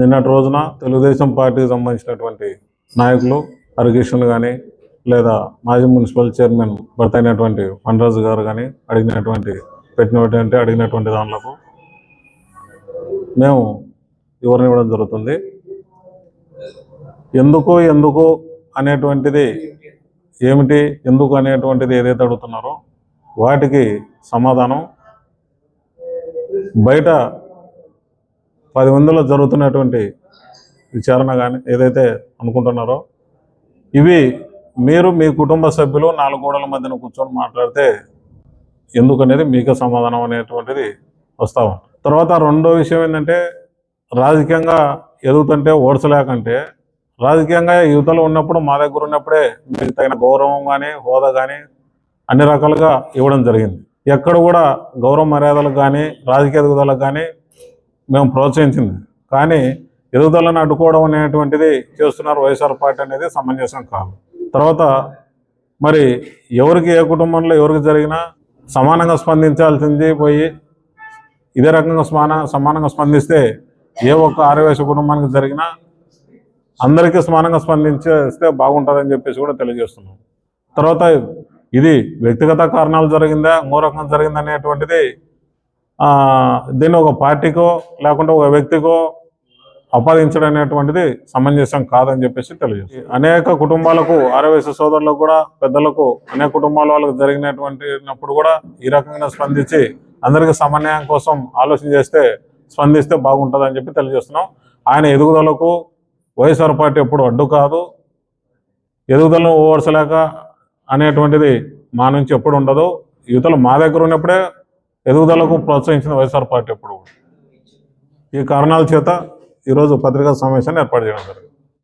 నిన్నటి రోజున తెలుగుదేశం పార్టీకి సంబంధించినటువంటి నాయకులు హరికృష్ణులు కానీ లేదా మాజీ మున్సిపల్ చైర్మన్ భర్త అయినటువంటి ఫండ్రాజు గారు కానీ అడిగినటువంటి పెట్టినటువంటి అడిగినటువంటి దానిలకు మేము వివరణ ఇవ్వడం జరుగుతుంది. ఎందుకు ఎందుకు అనేటువంటిది ఏమిటి ఎందుకు అనేటువంటిది ఏదైతే అడుగుతున్నారో వాటికి సమాధానం బయట పది మందిలో జరుగుతున్నటువంటి విచారణ కానీ ఏదైతే అనుకుంటున్నారో ఇవి మీరు మీ కుటుంబ సభ్యులు నాలుగు గోడల మధ్యన కూర్చొని మాట్లాడితే ఎందుకు అనేది సమాధానం అనేటువంటిది వస్తా తర్వాత రెండో విషయం ఏంటంటే రాజకీయంగా ఎదుగుతుంటే ఓడ్చలేకంటే రాజకీయంగా యువతలో ఉన్నప్పుడు మా దగ్గర ఉన్నప్పుడే మీకు తగిన గౌరవం కానీ హోదా కానీ అన్ని రకాలుగా ఇవ్వడం జరిగింది. ఎక్కడ కూడా గౌరవ మర్యాదలకు కానీ రాజకీయ ఎదుగుదలకు కానీ మేము ప్రోత్సహించింది. కానీ ఎదుగుదలను అడ్డుకోవడం అనేటువంటిది చేస్తున్నారు వైఎస్ఆర్ పార్టీ అనేది సమంజసం కాదు. తర్వాత మరి ఎవరికి ఏ కుటుంబంలో ఎవరికి జరిగినా సమానంగా స్పందించాల్సింది పోయి ఇదే రకంగా సమాన సమానంగా స్పందిస్తే ఏ ఒక్క ఆరవేశ కుటుంబానికి జరిగినా అందరికీ సమానంగా స్పందించేస్తే బాగుంటుందని చెప్పేసి కూడా తెలియజేస్తున్నాం. తర్వాత ఇది వ్యక్తిగత కారణాలు జరిగిందా ఇంకో రకంగా జరిగిందా దీన్ని ఒక పార్టీకో లేకుంటే ఒక వ్యక్తికో అపాదించడం అనేటువంటిది సమంజసం కాదని చెప్పేసి తెలియజేస్తుంది. అనేక కుటుంబాలకు ఆరవేశ సోదరులకు కూడా పెద్దలకు అనేక కుటుంబాల వాళ్ళకు జరిగినటువంటినప్పుడు కూడా ఈ రకంగా స్పందించి అందరికీ సమన్వయం కోసం ఆలోచన చేస్తే స్పందిస్తే బాగుంటుంది అని చెప్పి తెలియజేస్తున్నాం. ఆయన ఎదుగుదలకు వైఎస్ఆర్ పార్టీ ఎప్పుడు అడ్డు కాదు. ఎదుగుదలను ఓవర్చలేక అనేటువంటిది మా నుంచి ఎప్పుడు ఉండదు. యువతలు మా దగ్గర ఉన్నప్పుడే ఎదుగుదలకు ప్రోత్సహించిన వైఎస్ఆర్ పార్టీ ఎప్పుడు ఈ కారణాల చేత ఈరోజు పత్రికా సమావేశాన్ని ఏర్పాటు చేయడం జరిగింది.